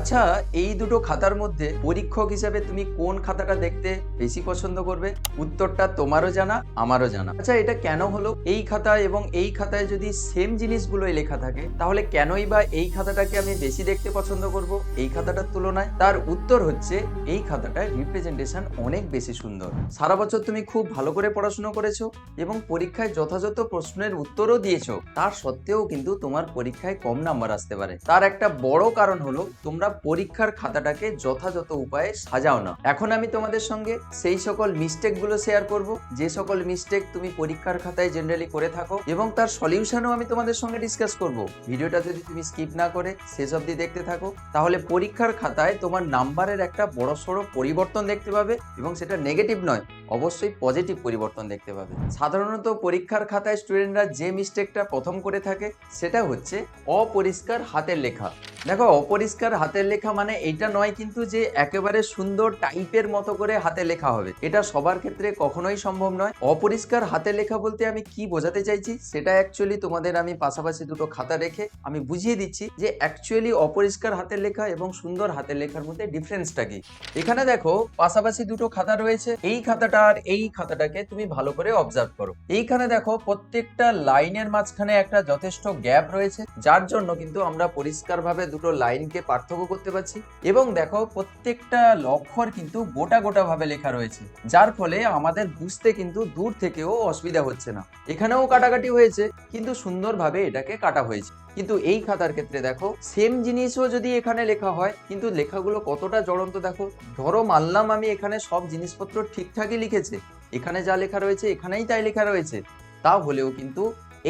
আচ্ছা এই দুটো খাতার মধ্যে পরীক্ষক হিসেবে তুমি কোন খাতাটা দেখতে বেশি পছন্দ করবে? উত্তরটা তোমারও জানা, আমারও জানা। আচ্ছা এটা কেন হলো? এই খাতা এবং এই খাতায় যদি সেম জিনিসগুলোই লেখা থাকে, তাহলে কেনই বা এই খাতাটাকে আমি বেশি দেখতে পছন্দ করব? এই খাতাটার তুলনায়? তার উত্তর হচ্ছে, এই খাতাটার রিপ্রেজেন্টেশন অনেক বেশি সুন্দর। সারা বছর তুমি খুব ভালো করে পড়াশোনা করেছ এবং পরীক্ষায় যথাযথ প্রশ্নের উত্তরও দিয়েছ। তার সত্ত্বেও কিন্তু তোমার পরীক্ষায় কম নাম্বার আসতে পারে। তার একটা বড় কারণ হলো, তোমরা পরীক্ষার খাতাটাকে যথাযথ উপায়ে সাজাও না। এখন আমি তোমাদের সঙ্গে সেই সকল মিস্টেকগুলো শেয়ার করব। যে সকল মিস্টেক তুমি পরীক্ষার খাতায় জেনারেলি করে থাকো এবং তার সলিউশনও আমি তোমাদের সঙ্গে ডিসকাস করব। ভিডিওটা যদি তুমি স্কিপ না করে শেষ অবধি দেখতে থাকো, তাহলে পরীক্ষার খাতায় তোমার নাম্বারের একটা বড় সড়ো পরিবর্তন দেখতে পাবে এবং সেটা নেগেটিভ নয়, অবশ্যই পজিটিভ পরিবর্তন দেখতে পাবে। সাধারণত পরীক্ষার খাতায় স্টুডেন্টরা যে মিস্টেকটা প্রথম করে থাকে, সেটা হচ্ছে অপরিষ্কার হাতের লেখা। দেখো, অপরিষ্কার হাতের লেখা মানে এটা নয় কিন্তু যে একেবারে সুন্দর টাইপের মতো করে হাতে লেখা হবে। এটা সবার ক্ষেত্রে কখনোই সম্ভব নয়। অপরিষ্কার হাতে লেখা বলতে আমি কি বোঝাতে চাইছি, সেটা অ্যাকচুয়ালি তোমাদের আমি পাশাপাশি দুটো খাতা রেখে আমি বুঝিয়ে দিচ্ছি যে অ্যাকচুয়ালি অপরিষ্কার হাতের লেখা এবং সুন্দর হাতের লেখার মধ্যে ডিফারেন্সটা কি। এখানে দেখো, পাশাপাশি দুটো খাতা রয়েছে। এই খাতাটা আর এই খাতাটাকে তুমি ভালো করে অবজার্ভ করো। এইখানে দেখো, প্রত্যেকটা লাইনের মাঝখানে একটা যথেষ্ট গ্যাপ রয়েছে, যার জন্য কিন্তু আমরা পরিষ্কারভাবে দুটো লাইনকে পার্থক্য করতে পারছি। এবং দেখো, প্রত্যেকটা অক্ষর কিন্তু গোটা গোটা ভাবে লেখা রয়েছে, যার ফলে আমাদের বুঝতে কিন্তু দূর থেকেও অসুবিধা হচ্ছে না। এখানেও কাটাকাটি হয়েছে, কিন্তু সুন্দরভাবে এটাকে কাটা হয়েছে। কিন্তু এই খাতার ক্ষেত্রে দেখো সেম জিনিসও যদি এখানে লেখা হয়, কিন্তু লেখাগুলো কতটা জড়ন্ত দেখো। ধরো, মানলাম আমি এখানে সব জিনিসপত্র ঠিকঠাকই লিখেছে। এখানে যা লেখা রয়েছে, এখানেই তাই লেখা রয়েছে। তা হলেও কিন্তু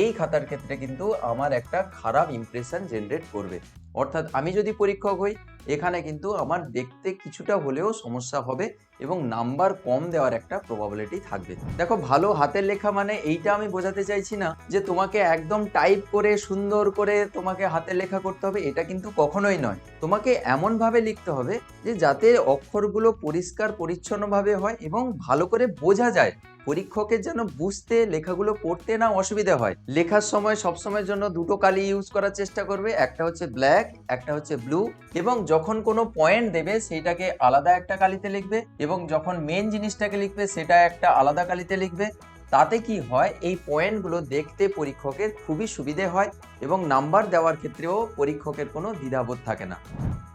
এই খাতার ক্ষেত্রে কিন্তু আমার একটা খারাপ ইমপ্রেশন জেনারেট করবে। অর্থাৎ আমি যদি পরীক্ষক হই এখানে কিন্তু আমার দেখতে কিছুটা হলেও সমস্যা হবে। এবং নাম্বার কম দেওয়ার একটা প্রবাবিলিটি থাকবে। দেখো, ভালো হাতের লেখা মানে এইটা আমি বোঝাতে চাইছি না যে তোমাকে একদম টাইপ করে, সুন্দর করে তোমাকে হাতের লেখা করতে হবে, এটা কিন্তু কখনোই নয়। তোমাকে এমনভাবে লিখতে হবে যে যাতে অক্ষরগুলো পরিষ্কার, পরিচ্ছন্নভাবে হয় এবং ভালো করে বোঝা যায়। পরীক্ষকের যেন বুঝতে, লেখাগুলো পড়তে না অসুবিধা হয়। লেখার সময় সবসময়ের জন্য দুটো কালি ইউজ করার চেষ্টা করবে, একটা হচ্ছে ব্ল্যাক একটা হচ্ছে ব্লু এবং যখন কোনো পয়েন্ট দেবে, সেইটাকে আলাদা একটা কালিতে লিখবে এবং যখন মেন জিনিসটাকে লিখবে সেটা একটা আলাদা কালিতে লিখবে। তাতে কি হয় এই পয়েন্টগুলো দেখতে পরীক্ষকের খুবই সুবিধে হয় এবং নাম্বার দেওয়ার ক্ষেত্রেও পরীক্ষকের কোনো দ্বিধাবোধ থাকে না।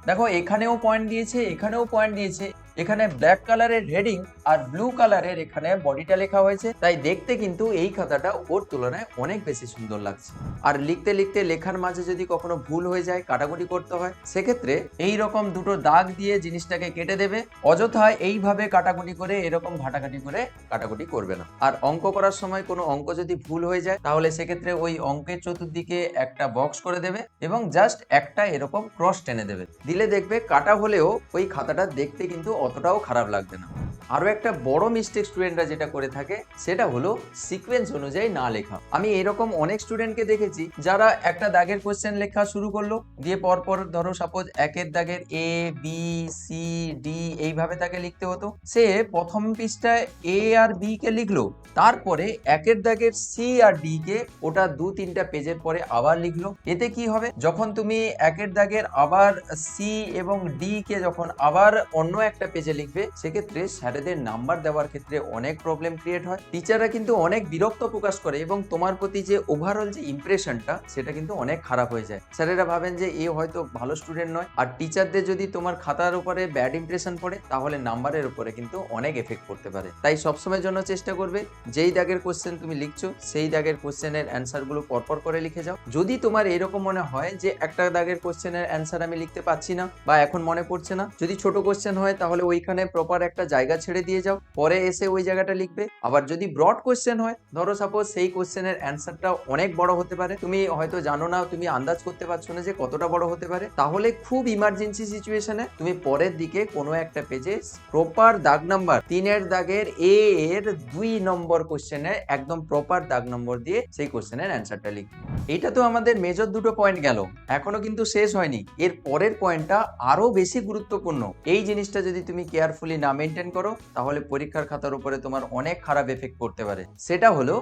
দেখো, এখানেও পয়েন্ট দিয়েছে, এখানেও পয়েন্ট দিয়েছে। এখানে ব্ল্যাক কালারের হেডিং আর ব্লু কালারের এখানে বডিটা লেখা হয়েছে। তাই দেখতে কিন্তু এই খাতাটা ওর তুলনায় অনেক বেশি সুন্দর লাগছে। আর লিখতে লিখতে লেখার মাঝে যদি কখনো ভুল হয়ে যায়, কাটাকুটি করতে হয়, সেক্ষেত্রে এই রকম দুটো দাগ দিয়ে জিনিসটাকে কেটে দেবে। অযথা এইভাবে কাটাকুটি করে, এরকম ঘাটাঘাটি করে কাটাকুটি করবে না। আর অঙ্ক করার সময় কোনো অঙ্ক যদি ভুল হয়ে যায়, তাহলে সেক্ষেত্রে ওই অঙ্কের চতুর্দিকে একটা বক্স করে দেবে এবং জাস্ট একটা এরকম ক্রস টেনে দেবে। দিলে দেখবে কাটা হলেও ওই খাতাটা দেখতে কিন্তু অতটাও খারাপ লাগবে না। আরও একটা বড় মিস্টেক স্টুডেন্টরা যেটা করে থাকে, সেটা হলো সিকোয়েন্স অনুযায়ী না লেখা। আমি এরকম অনেক স্টুডেন্টকে দেখেছি, যারা একটা দাগের কোশ্চেন লেখা শুরু করল, দিয়ে পরপর ধরো সাপোজ একের দাগের এ বি সি ডি এইভাবে তাকে লিখতে হতো। সে প্রথম পৃষ্ঠায় এ আর বি কে লিখলো, তারপরে একের দাগের সি আর ডি কে ওটা দু তিনটা পেজের পরে আবার লিখলো। এতে কি হবে? যখন তুমি একের দাগের আবার সি এবং ডি কে যখন আবার অন্য একটা পেজে লিখবে, সেক্ষেত্রে স্যারেদের নাম্বার দেওয়ার ক্ষেত্রে অনেক প্রবলেম ক্রিয়েট হয়। টিচাররা কিন্তু অনেক বিরক্ত প্রকাশ করে এবং তোমার প্রতি যে ওভারঅল যে ইমপ্রেশনটা সেটা কিন্তু অনেক খারাপ হয়ে যায়। স্যারেরা ভাবেন যে এ হয়তো ভালো স্টুডেন্ট নয়। আর টিচারদের যদি তোমার খাতার উপরে ব্যাড ইমপ্রেশন পড়ে, তাহলে নাম্বারের উপরে কিন্তু অনেক এফেক্ট করতে পারে। তাই সবসময়ের জন্য চেষ্টা করবে, যেই দাগের কোশ্চেন তুমি লিখছো, সেই দাগের কোশ্চেনের অ্যান্সারগুলো পরপর করে লিখে যাও। যদি তোমার এরকম মনে হয় যে একটা দাগের কোশ্চেনের অ্যান্সার আমি লিখতে পারছি না, বা এখন মনে পড়ছে না। যদি ছোট কোশ্চেন হয়, তাহলে ওইখানে প্রপার একটা জায়গা ছেড়ে দিয়ে যাও। পরে এসে ওই জায়গাটা লিখবে। আবার যদি ব্রড কোশ্চেন হয়, ধরো সাপোজ সেই কোশ্চেনের অ্যান্সারটা অনেক বড় হতে পারে। তুমি হয়তো জানো না, তুমি আন্দাজ করতে পারছ না যে কতটা বড় হতে পারে। তাহলে খুব ইমার্জেন্সি সিচুয়েশনে তুমি পরের দিকে কোনো একটা পেজে প্রপার দাগ নাম্বার তিনের দাগের এ এর দুই নম্বর কোশ্চেনে একদম প্রপার দাগ নম্বর দিয়ে সেই কোশ্চেনের অ্যান্সারটা লিখবে। এটা তো আমাদের মেজর দুটো পয়েন্ট গেল। এখনও কিন্তু শেষ হয়নি। এর পরের পয়েন্টটা আরও বেশি গুরুত্বপূর্ণ। এই জিনিসটা যদি তুমি কেয়ারফুলি না মেনটেন করো, তাহলে পরীক্ষার খাতার উপরে তোমার অনেক খারাপ এফেক্ট পড়তে পারে। সেটা হলো,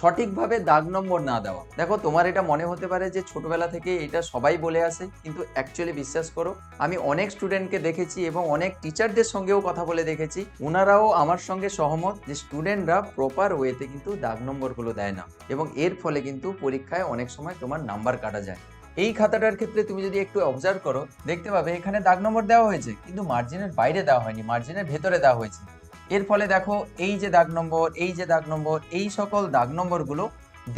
সঠিকভাবে দাগ নম্বর না দেওয়া। দেখো, তোমার এটা মনে হতে পারে যে ছোটবেলা থেকে এটা সবাই বলে আসে, কিন্তু অ্যাকচুয়ালি বিশ্বাস করো, আমি অনেক স্টুডেন্টকে দেখেছি এবং অনেক টিচারদের সঙ্গেও কথা বলে দেখেছি। ওনারাও আমার সঙ্গে সহমত যে স্টুডেন্টরা প্রপার ওয়েতে কিন্তু দাগ নম্বরগুলো দেয় না। এবং এর ফলে কিন্তু পরীক্ষায় অনেক সময় তোমার নাম্বার কাটা যায়। এই খাতাটার ক্ষেত্রে তুমি যদি একটু অবজার্ভ করো, দেখতে পাবে এখানে দাগ নম্বর দেওয়া হয়েছে, কিন্তু মার্জিনের বাইরে দেওয়া হয়নি মার্জিনের ভেতরে দেওয়া হয়েছে। এর ফলে দেখো, এই যে দাগ নম্বর, এই যে দাগ নম্বর, এই সকল দাগ নম্বরগুলো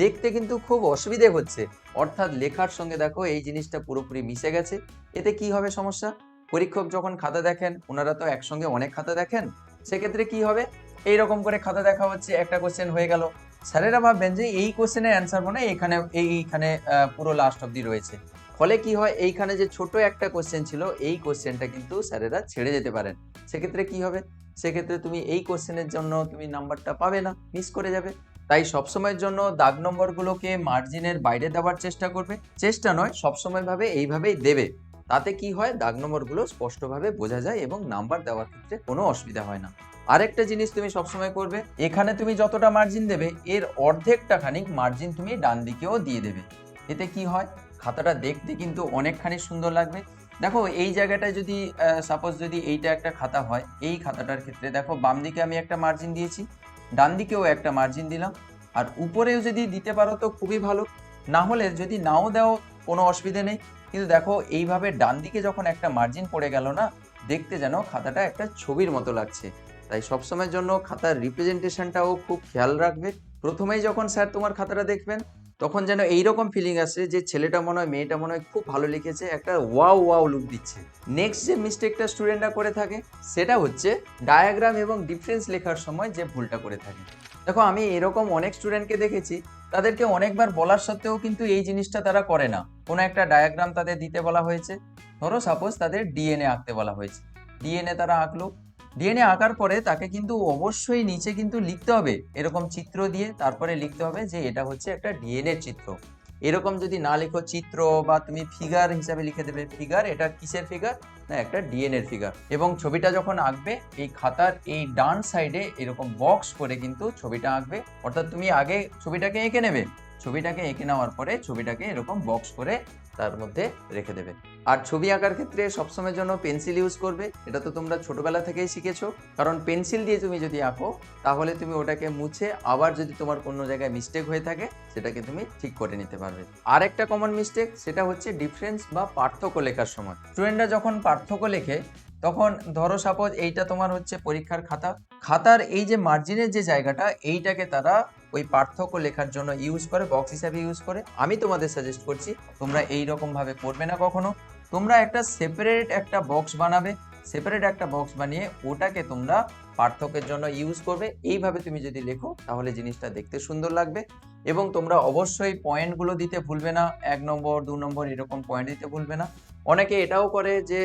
দেখতে কিন্তু খুব অসুবিধে হচ্ছে। অর্থাৎ লেখার সঙ্গে দেখো, এই জিনিসটা পুরোপুরি মিশে গেছে। এতে কি হবে সমস্যা? পরীক্ষক যখন খাতা দেখেন ওনারা তো একসঙ্গে অনেক খাতা দেখেন, সেক্ষেত্রে কি হবে? এই রকম করে খাতা দেখা হচ্ছে, একটা কোশ্চেন হয়ে গেল। স্যারেরা ভাববেন যে এই কোশ্চেনের অ্যান্সার মনে এখানে, এইখানে পুরো লাস্ট অব্দি রয়েছে। ফলে কি হয়, এইখানে যে ছোট একটা কোশ্চেন ছিল, এই কোশ্চেনটা কিন্তু স্যারেরা ছেড়ে যেতে পারেন। সেক্ষেত্রে কি হবে? সেক্ষেত্রে তুমি এই কোশ্চেনের জন্য তুমি নাম্বারটা পাবে না মিস করে যাবে। তাই সবসময়ের জন্য দাগ নম্বরগুলোকে মার্জিনের বাইরে দেওয়ার চেষ্টা করবে। চেষ্টা নয়, সবসময় ভাবে এইভাবেই দেবে। তাতে কি হয়? দাগ নম্বরগুলো স্পষ্টভাবে বোঝা যায় এবং নাম্বার দেওয়ার ক্ষেত্রে কোনো অসুবিধা হয় না। আরেকটা জিনিস তুমি সবসময় করবে, এখানে তুমি যতটা মার্জিন দেবে, এর অর্ধেকটা খানিক মার্জিন তুমি ডান দিকেও দিয়ে দেবে। এতে কি হয়? খাতাটা দেখতে কিন্তু অনেকখানি সুন্দর লাগবে। দেখো, এই জায়গাটায় যদি সাপোজ যদি এইটা একটা খাতা হয়, এই খাতাটার ক্ষেত্রে দেখো, বাম দিকে আমি একটা মার্জিন দিয়েছি, ডান দিকেও একটা মার্জিন দিলাম, আর উপরেও যদি দিতে পারো তো খুবই ভালো। না হলে যদি নাও দাও, কোনো অসুবিধে নেই। কিন্তু দেখো, এইভাবে ডান দিকে যখন একটা মার্জিন পড়ে গেল না, দেখতে যেন খাতাটা একটা ছবির মতো লাগছে। তাই সবসময়ের জন্য খাতার রিপ্রেজেন্টেশনটাও খুব খেয়াল রাখবে। প্রথমেই যখন স্যার তোমার খাতাটা দেখবেন, তখন যেন এইরকম ফিলিং আসে যে ছেলেটা মনে হয়, মেয়েটা মনে হয় খুব ভালো লিখেছে, একটা ওয়াও ওয়াও লুক দিচ্ছে। নেক্সট যে মিস্টেকটা স্টুডেন্টরা করে থাকে, সেটা হচ্ছে ডায়াগ্রাম এবং ডিফারেন্স লেখার সময় যে ভুলটা করে থাকে। দেখো, আমি এরকম অনেক স্টুডেন্টকে দেখেছি, তাদেরকে অনেকবার বলার সত্ত্বেও কিন্তু এই জিনিসটা তারা করে না। কোনো একটা ডায়াগ্রাম তাদের দিতে বলা হয়েছে। ধরো সাপোজ তাদের ডিএনএ আঁকতে বলা হয়েছে। ডিএনএ তারা আঁকলো। ডিএনএ আঁকার পরে তাকে কিন্তু অবশ্যই নিচে কিন্তু লিখতে হবে। এরকম চিত্র দিয়ে তারপরে লিখতে হবে যে এটা হচ্ছে একটা ডিএনএ চিত্র। এরকম যদি না লেখো চিত্র বা তুমি ফিগার হিসাবে লিখে দেবে ফিগার এটা কিসের ফিগার না, একটা ডিএনএ ফিগার এবং ছবিটা যখন আঁকবে, এই খাতার এই ডান সাইডে এরকম বক্স করে কিন্তু ছবিটা আঁকবে। অর্থাৎ তুমি আগে ছবিটাকে এঁকে নেবে। ছবিটাকে এঁকে নেওয়ার পরে ছবিটাকে এরকম বক্স করে তার মধ্যে রেখে দেবে। আর ছবি আঁকার ক্ষেত্রে সবসময়ের জন্য পেন্সিল ইউজ করবে, এটা তো তোমরা ছোটবেলা থেকেই শিখেছো। কারণ পেন্সিল দিয়ে তুমি যদি আঁকো, তাহলে তুমি ওটাকে মুছে আবার যদি তোমার কোনো জায়গায় মিস্টেক হয়ে থাকে, সেটাকে তুমি ঠিক করে নিতে পারবে। আর একটা কমন মিস্টেক সেটা হচ্ছে ডিফারেন্স বা পার্থক্য লেখার সময়। স্টুডেন্টরা যখন পার্থক্য লেখে, তখন ধরো সাপোজ এইটা তোমার হচ্ছে পরীক্ষার খাতা। খাতার এই যে মার্জিনের যে জায়গাটা, এইটাকে তারা ওই পার্থক্য লেখার জন্য ইউজ করে বক্স হিসাবে ইউজ করে আমি তোমাদের সাজেস্ট করছি, তোমরা এই রকম ভাবে করবে না কখনো। তোমরা একটা সেপারেট একটা বক্স বানাবে সেপারেট একটা বক্স বানিয়ে ওটাকে তোমরা পার্থক্যের জন্য ইউজ করবে। এইভাবে তুমি যদি লেখো, তাহলে জিনিসটা দেখতে সুন্দর লাগবে। এবং তোমরা অবশ্যই পয়েন্টগুলো দিতে ভুলবে না, এক নম্বর, দু নম্বর এরকম পয়েন্ট দিতে ভুলবে না। অনেকে এটাও করে যে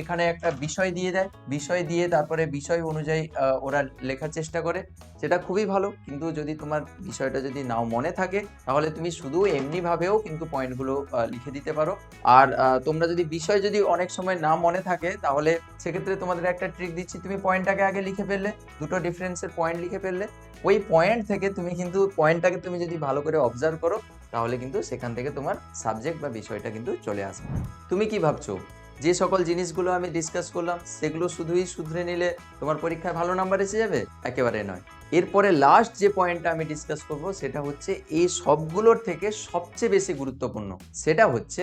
এখানে একটা বিষয় দিয়ে দেয়, বিষয় দিয়ে তারপরে বিষয় অনুযায়ী ওরা লেখার চেষ্টা করে। সেটা খুবই ভালো, কিন্তু যদি তোমার বিষয়টা যদি নাও মনে থাকে, তাহলে তুমি শুধু এমনিভাবেও কিন্তু পয়েন্টগুলো লিখে দিতে পারো। আর তোমরা যদি বিষয় যদি অনেক সময় না মনে থাকে, তাহলে সেক্ষেত্রে তোমাদের একটা ট্রিক দিচ্ছি, তুমি পয়েন্টটাকে আগে লিখে ফেললে, দুটো ডিফারেন্সের পয়েন্ট লিখে ফেললে। ওই পয়েন্ট থেকে তুমি কিন্তু পয়েন্টটাকে তুমি যদি ভালো করে অবজার্ভ করো তাহলে কিন্তু সেখান থেকে তোমার সাবজেক্ট বা বিষয়টা কিন্তু চলে আসবে। তুমি কি ভাবছ? যে সকল জিনিসগুলো আমি ডিসকাস করলাম, সেগুলো শুধুই শুধরে নিলে তোমার পরীক্ষায় ভালো নাম্বার এসে যাবে? একেবারে নয়। এরপরে লাস্ট যে পয়েন্টটা আমি ডিসকাস করব, সেটা হচ্ছে এই সবগুলোর থেকে সবচেয়ে বেশি গুরুত্বপূর্ণ। সেটা হচ্ছে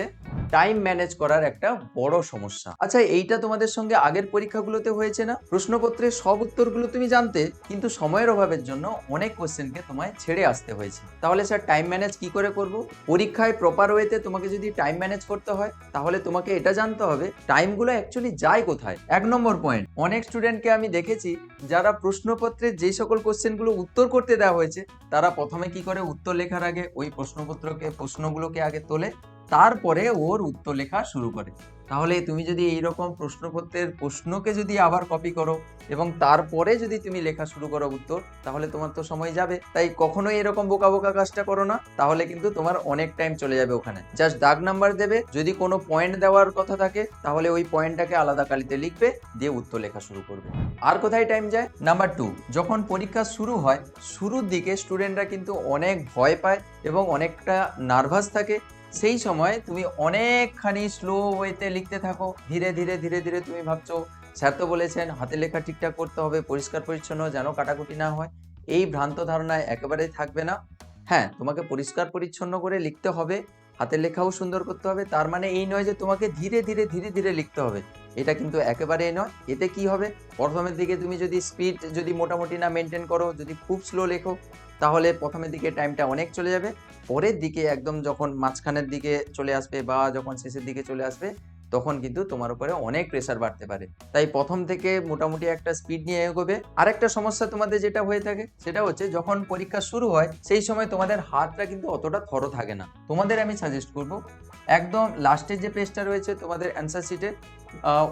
টাইম ম্যানেজ করার একটা বড় সমস্যা। আচ্ছা এইটা তোমাদের সঙ্গে আগের পরীক্ষাগুলোতে হয়েছে না? প্রশ্নপত্রের সব উত্তরগুলো তুমি জানতে, কিন্তু সময়ের অভাবের জন্য অনেক কোশ্চেনকে তোমায় ছেড়ে আসতে হয়েছে। তাহলে স্যার টাইম ম্যানেজ কি করে করব? পরীক্ষায় প্রপার ওয়েতে তোমাকে যদি টাইম ম্যানেজ করতে হয়, তাহলে তোমাকে এটা জানতে হবে টাইমগুলো অ্যাকচুয়ালি যায় কোথায়? এক নম্বর পয়েন্ট অনেক স্টুডেন্টকে আমি দেখেছি, যারা প্রশ্নপত্রের যে সকল কোশ্চেনগুলো উত্তর করতে দেওয়া হয়েছে, তারা প্রথমে কি করে উত্তর লেখার আগে ওই প্রশ্নপত্রকে, প্রশ্নগুলোকে আগে তোলে, তারপরে ওর উত্তর লেখা শুরু করে। তাহলে তুমি যদি এইরকম প্রশ্নপত্রের প্রশ্নকে যদি আবার কপি করো এবং তারপরে যদি তুমি লেখা শুরু করো উত্তর, তাহলে তোমার তো সময় যাবে। তাই কখনোই এরকম বোকা বোকা কাজটা করো না, তাহলে কিন্তু তোমার অনেক টাইম চলে যাবে ওখানে। জাস্ট দাগ নাম্বার দেবে, যদি কোনো পয়েন্ট দেওয়ার কথা থাকে, তাহলে ওই পয়েন্টটাকে আলাদা কালিতে লিখবে, দিয়ে উত্তর লেখা শুরু করবে। আর কোথায় টাইম যায়? নাম্বার টু যখন পরীক্ষা শুরু হয়, শুরুর দিকে স্টুডেন্টরা কিন্তু অনেক ভয় পায় এবং অনেকটা নার্ভাস থাকে সেই সময় তুমি অনেকখানি স্লো ওয়েতে লিখতে থাকো। ধীরে ধীরে ধীরে ধীরে তুমি ভাবছ, স্যার তো বলেছেন হাতে লেখা ঠিকঠাক করতে হবে, পরিষ্কার পরিচ্ছন্ন যেন কাটাকুটি না হয়। এই ভ্রান্ত ধারণায় একেবারেই থাকবে না। হ্যাঁ তোমাকে পরিষ্কার পরিচ্ছন্ন করে লিখতে হবে। হাতের লেখাও সুন্দর করতে হবে। তার মানে এই নয় যে তোমাকে ধীরে ধীরে ধীরে ধীরে লিখতে হবে। এটা কিন্তু একেবারেই নয়। এতে কি হবে? প্রথমের দিকে তুমি যদি স্পিড যদি মোটামুটি না মেনটেন করো, যদি খুব স্লো লেখো, তাহলে প্রথমের দিকে টাইমটা অনেক চলে যাবে। পরের দিকে একদম যখন মাঝখানের দিকে চলে আসবে বা যখন শেষের দিকে চলে আসবে তখন কিন্তু তোমার উপরে অনেক প্রেসার বাড়তে পারে। তাই প্রথম থেকে মোটামুটি একটা স্পিড নিয়ে এগোবে। আরেকটা সমস্যা তোমাদের যেটা হয়ে থাকে, সেটা হচ্ছে যখন পরীক্ষা শুরু হয়, সেই সময় তোমাদের হাতটা কিন্তু অতটা থরো থাকে না। তোমাদের আমি সাজেস্ট করব, একদম লাস্টের যে পেজটা রয়েছে তোমাদের অ্যান্সার শিটে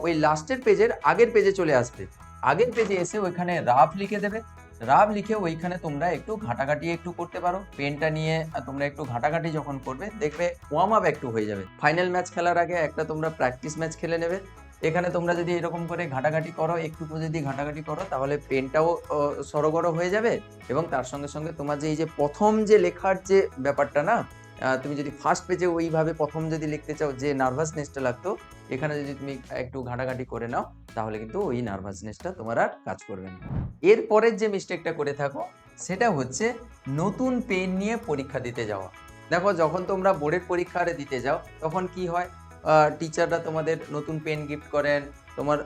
ওই লাস্টের পেজের আগের পেজে চলে আসবে। আগের পেজে এসে ওইখানে রাফ লিখে দেবে। রাব লিখে ওইখানে তোমরা একটু ঘাটাঘাটি একটু করতে পারো। পেনটা নিয়ে তোমরা একটু ঘাটাঘাটি যখন করবে দেখবে ওয়ার্ম আপ একটু হয়ে যাবে। ফাইনাল ম্যাচ খেলার আগে একটা তোমরা প্র্যাকটিস ম্যাচ খেলে নেবে। এখানে তোমরা যদি এরকম করে ঘাটাঘাটি করো একটু যদি ঘাটাঘাটি করো তাহলে পেনটাও আহ, সরগড় হয়ে যাবে এবং তার সঙ্গে সঙ্গে তোমার যে এই যে প্রথম যে লেখার যে ব্যাপারটা না তুমি যদি ফার্স্ট পেজে ওইভাবে প্রথম যদি লিখতে চাও যে নার্ভাসনেসটা লাগতো এখানে যদি তুমি একটু ঘাটাঘাটি করে নাও, তাহলে কিন্তু ওই নার্ভাসনেসটা তোমার আর কাজ করবে না। এরপরের যে মিস্টেকটা করে থাকো, সেটা হচ্ছে নতুন পেন নিয়ে পরীক্ষা দিতে যাওয়া। দেখো, যখন তোমরা বোর্ডের পরীক্ষা দিতে যাও, তখন কি হয়? টিচাররা তোমাদের নতুন পেন গিফট করেন তোমার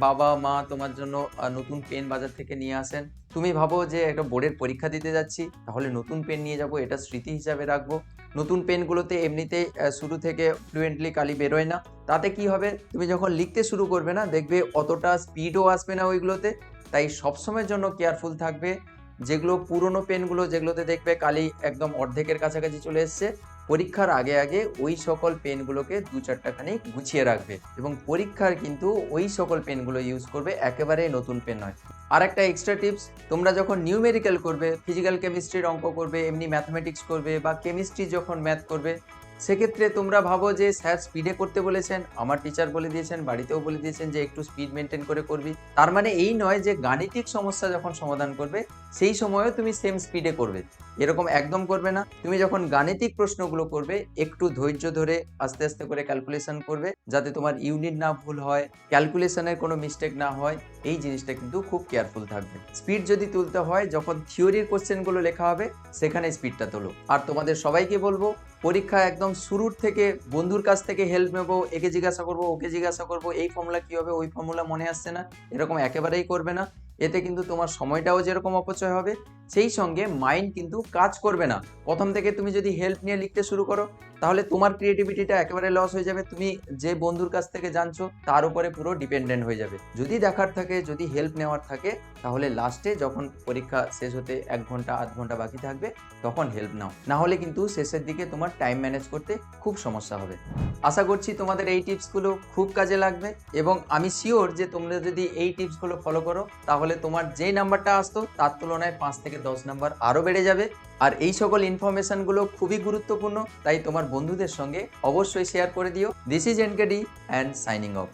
বাবা মা তোমার জন্য নতুন পেন বাজার থেকে নিয়ে আসেন। তুমি ভাবো যে একটা বোর্ডের পরীক্ষা দিতে যাচ্ছি তাহলে নতুন পেন নিয়ে যাব এটা স্মৃতি হিসাবে রাখব। নতুন পেনগুলোতে এমনিতেই আহ, শুরু থেকে ফ্লুয়েন্টলি কালি বেরোয় না। তাতে কি হবে? তুমি যখন লিখতে শুরু করবে না দেখবে অতটা স্পিডও আসবে না ওইগুলোতে। তাই সবসময়ের জন্য কেয়ারফুল থাকবে। যেগুলো পুরনো পেনগুলো যেগুলোতে দেখবে কালি একদম অর্ধেকের কাছাকাছি চলে এসছে পরীক্ষার আগে আগে ওই সকল পেনগুলোকে দু চারটাখানি গুছিয়ে রাখবে এবং পরীক্ষার কিন্তু ওই সকল পেনগুলো ইউজ করবে একেবারে নতুন পেন নয়। আর একটা এক্সট্রা টিপস তোমরা যখন নিউমেরিক্যাল করবে ফিজিক্যাল কেমিস্ট্রির অঙ্ক করবে, এমনি ম্যাথমেটিক্স করবে বা কেমিস্ট্রি যখন ম্যাথ করবে, সেক্ষেত্রে তোমরা ভাবো যে, স্যার স্পিডে করতে বলেছেন, আমার টিচার বলে দিয়েছেন, বাড়িতেও বলে দিয়েছেন যে, একটু স্পিড মেনটেন করে করবি। তার মানে এই নয় যে, গাণিতিক সমস্যা যখন সমাধান করবে, সেই সময়ও তুমি সেম স্পিডে করবে। এরকম একদম করবে না। তুমি যখন গাণিতিক প্রশ্নগুলো করবে, একটু ধৈর্য ধরে আস্তে আস্তে করে ক্যালকুলেশন করবে, যাতে তোমার ইউনিট না ভুল হয় ক্যালকুলেশনের কোনো মিস্টেক না হয়, এই জিনিসটা কিন্তু খুব কেয়ারফুল থাকবে। স্পিড যদি তুলতে হয়, যখন থিওরির কোশ্চেনগুলো লেখা হবে, সেখানে স্পিডটা তোলো। আর তোমাদের সবাইকে বলব, পরীক্ষা একদম শুরুর থেকে বন্ধুর কাছ থেকে হেল্প নেব, একে জিজ্ঞাসা করব, ওকে জিজ্ঞাসা করব, এই ফর্মুলা কি হবে, ওই ফর্মুলা মনে আসছে না, এরকম একেবারেই করবে না। এতে কিন্তু তোমার সময়টাও যেরকম অপচয় হবে, সেই সঙ্গে মাইন্ড কিন্তু কাজ করবে না। প্রথম থেকে তুমি যদি হেল্প নিয়ে লিখতে শুরু করো তাহলে তোমার ক্রিয়েটিভিটিটা একেবারে লস হয়ে যাবে। তুমি যে বন্ধুর কাছ থেকে জানছো, তার উপরে পুরো ডিপেন্ডেন্ট হয়ে যাবে। যদি দেখার থাকে, যদি হেল্প নেওয়ার থাকে, তাহলে লাস্টে যখন পরীক্ষা শেষ হতে এক ঘণ্টা, আধ ঘণ্টা বাকি থাকবে, তখন হেল্প নাও। না হলে কিন্তু শেষের দিকে তোমার টাইম ম্যানেজ করতে খুব সমস্যা হবে। আশা করছি তোমাদের এই টিপসগুলো খুব কাজে লাগবে এবং আমি শিওর যে তোমরা যদি এই টিপসগুলো ফলো করো, তাহলে তোমার যেই নাম্বারটা আসতো, তার তুলনায় পাঁচ থেকে দশ নাম্বার আরও বেড়ে যাবে। আর এই সকল ইনফরমেশনগুলো খুবই গুরুত্বপূর্ণ, তাই তোমার বন্ধুদের সঙ্গে অবশ্যই শেয়ার করে দিও। This is NKD and signing off